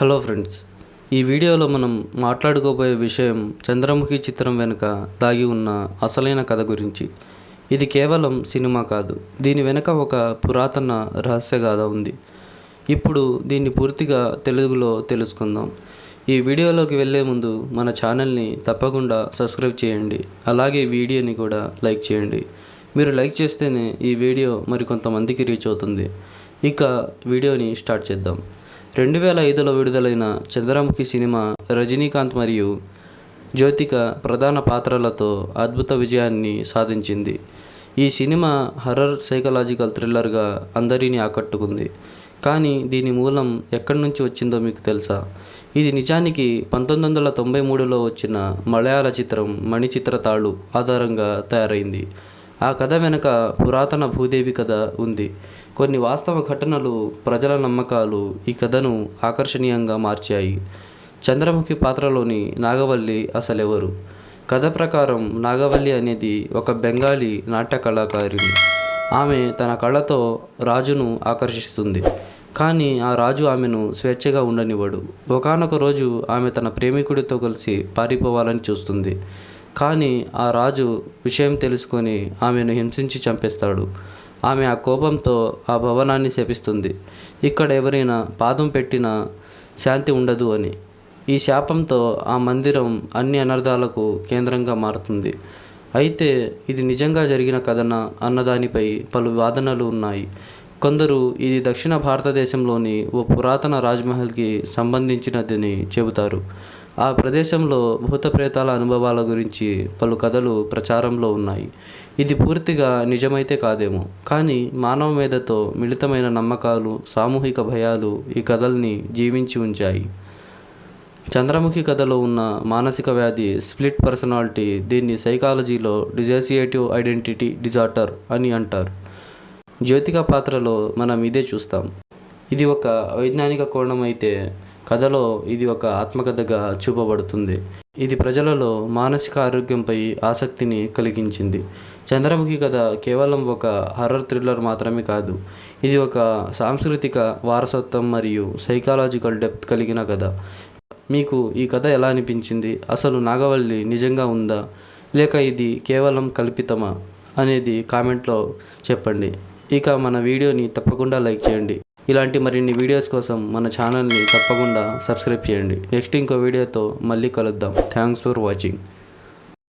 Hello friends ఈ వీడియోలో మనం మాట్లాడుకోబోయే విషయం చంద్రముఖి చిత్రం వెనుక దాగి ఉన్న అసలైన కథ గురించి. ఇది కేవలం సినిమా కాదు దీని వెనుక ఒక పురాతన రహస్యగాథ ఉంది. ఇప్పుడు దీన్ని పూర్తిగా తెలుగులో తెలుసుకుందాం. ఈ వీడియోలోకి వెళ్ళే ముందు మన ఛానల్ని తప్పకుండా సబ్స్క్రైబ్ చేయండి అలాగే వీడియోని కూడా లైక్ చేయండి. మీరు లైక్ చేస్తేనే ఈ వీడియో మరికొంతమందికి రీచ్ అవుతుంది. ఇక వీడియోని స్టార్ట్ చేద్దాం. రెండు వేల ఐదులో విడుదలైన చంద్రముఖి సినిమా రజనీకాంత్ మరియు జ్యోతిక ప్రధాన పాత్రలతో అద్భుత విజయాన్ని సాధించింది. ఈ సినిమా హర్రర్ సైకలాజికల్ థ్రిల్లర్గా అందరినీ ఆకట్టుకుంది. కానీ దీని మూలం ఎక్కడి నుంచి వచ్చిందో మీకు తెలుసా? ఇది నిజానికి పంతొమ్మిది వందల తొంభై మూడులో వచ్చిన మలయాళ చిత్రం మణిచిత్ర తాళు ఆధారంగా తయారైంది. ఆ కథ వెనుక పురాతన భూదేవి కథ ఉంది. కొన్ని వాస్తవ ఘటనలు ప్రజల నమ్మకాలు ఈ కథను ఆకర్షణీయంగా మార్చాయి. చంద్రముఖి పాత్రలోని నాగవల్లి అసలెవరు? కథ ప్రకారం నాగవల్లి అనేది ఒక బెంగాలీ నాట్య కళాకారిణి. ఆమె తన కళతో రాజును ఆకర్షిస్తుంది. కానీ ఆ రాజు ఆమెను స్వేచ్ఛగా ఉండనివ్వడు. ఒకానొక రోజు ఆమె తన ప్రేమికుడితో కలిసి పారిపోవాలని చూస్తుంది. కానీ ఆ రాజు విషయం తెలుసుకొని ఆమెను హింసించి చంపేస్తాడు. ఆమె ఆ కోపంతో ఆ భవనాన్ని శపిస్తుంది. ఇక్కడ ఎవరైనా పాదం పెట్టినా శాంతి ఉండదు అని. ఈ శాపంతో ఆ మందిరం అన్ని అనర్థాలకు కేంద్రంగా మారుతుంది. అయితే ఇది నిజంగా జరిగిన కథన అన్నదానిపై పలు వాదనలు ఉన్నాయి. కొందరు ఇది దక్షిణ భారతదేశంలోని ఓ పురాతన రాజ్మహల్కి సంబంధించినదని చెబుతారు. ఆ ప్రదేశంలో భూత ప్రేతాల అనుభవాల గురించి పలు కథలు ప్రచారంలో ఉన్నాయి. ఇది పూర్తిగా నిజమైతే కాదేమో. కానీ మానవ మేధతో మిళితమైన నమ్మకాలు సామూహిక భయాలు ఈ కథల్ని జీవించి ఉంచాయి. చంద్రముఖి కథలో ఉన్న మానసిక వ్యాధి స్ప్లిట్ పర్సనాలిటీ దీన్ని సైకాలజీలో డిజాసియేటివ్ ఐడెంటిటీ డిజార్డర్ అని అంటారు. జ్యోతిక పాత్రలో మనం ఇదే చూస్తాం. ఇది ఒక వైజ్ఞానిక కోణం అయితే కథలో ఇది ఒక ఆత్మకథగా చూపబడుతుంది. ఇది ప్రజలలో మానసిక ఆరోగ్యంపై ఆసక్తిని కలిగించింది. చంద్రముఖి కథ కేవలం ఒక హర్రర్ థ్రిల్లర్ మాత్రమే కాదు ఇది ఒక సాంస్కృతిక వారసత్వం మరియు సైకాలజికల్ డెప్త్ కలిగిన కథ. మీకు ఈ కథ ఎలా అనిపించింది? అసలు నాగవల్లి నిజంగా ఉందా? లేక ఇది కేవలం కల్పితమా? అనేది కామెంట్లో చెప్పండి. ఇక మన వీడియోని తప్పకుండా లైక్ చేయండి. ఇలాంటి మరిన్ని వీడియోస్ కోసం మన ఛానల్ని తప్పకుండా సబ్స్క్రైబ్ చేయండి. నెక్స్ట్ ఇంకో వీడియోతో మళ్ళీ కలుద్దాం. Thanks for watching